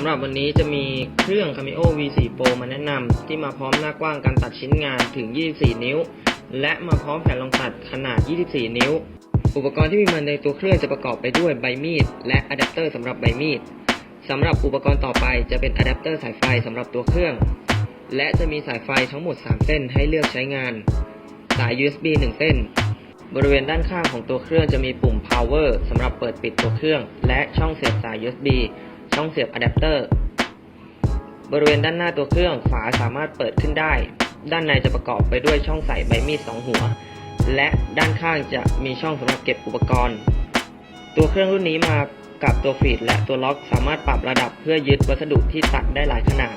ำหรับวันนี้จะมีเครื่อง Cameo V4 Pro มาแนะนำที่มาพร้อมหน้ากว้างการตัดชิ้นงานถึง 24 นิ้ว และมาพร้อมแผ่นรองตัดขนาด 24 นิ้ว อุปกรณ์ที่มีมาในตัวเครื่องจะประกอบไปด้วยใบมีด และอะแดปเตอร์สำหรับใบมีดสำหรับอุปกรณ์ต่อไปจะเป็นอะแดปเตอร์สายไฟสำหรับตัวเครื่อง และจะมีสายไฟทั้งหมด 3 เส้นให้เลือกใช้งาน สาย USB 1 เส้น บริเวณด้านข้างของตัวเครื่องจะมีปุ่ม power สำหรับเปิดปิดตัวเครื่อง และช่องเสียบสาย USB ช่องเสียบอะแดปเตอร์ บริเวณด้านหน้าตัวเครื่องฝาสามารถเปิดขึ้นได้ ด้านในจะประกอบไปด้วยช่องใส่ใบมีดสองหัว และด้านข้างจะมีช่องสำหรับเก็บอุปกรณ์ ตัวเครื่องรุ่นนี้มากับตัวฟีดและตัวล็อกสามารถปรับระดับเพื่อยึดวัสดุที่ตัดได้หลายขนาด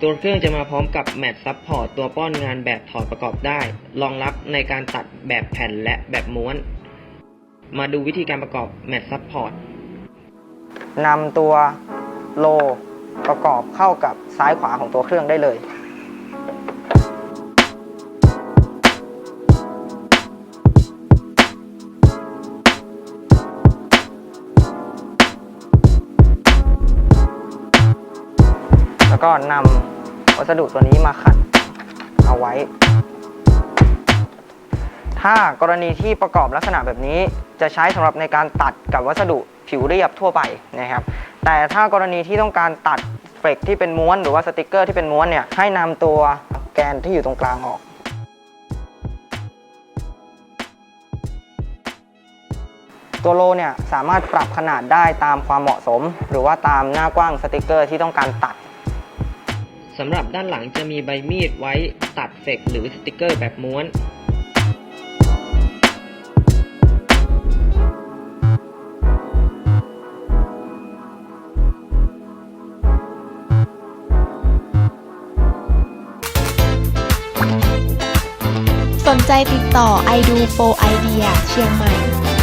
ตัวเครื่องจะมาพร้อมกับแมทซับพอร์ตตัวป้อนงานแบบถอดประกอบได้ รองรับในการตัดแบบแผ่นและแบบม้วน มาดูวิธีการประกอบแมทซับพอร์ตนำตัวโลประกอบเข้ากับซ้ายขวาของตัวเครื่องได้เลยแล้วก็นำวัสดุตัวนี้มาขัดเอาไว้ ถ้ากรณีที่ประกอบลักษณะแบบนี้ จะใช้สำหรับในการตัดกับวัสดุผิวเรียบทั่วไปนะครับ แต่ถ้ากรณีที่ต้องการตัดเฟกที่เป็นม้วนหรือว่าสติกเกอร์ที่เป็นม้วนเนี่ยให้นำตัวแกนที่อยู่ตรงกลางออกตัวโลเนี่ยสามารถปรับขนาดได้ตามความเหมาะสม หรือว่าตามหน้ากว้างสติกเกอร์ที่ต้องการตัดสำหรับด้านหลังจะมีใบมีดไว้ตัดเฟกหรือสติกเกอร์แบบม้วน นใจติดต่อไอดูโปรไอเดียเชียงใหม่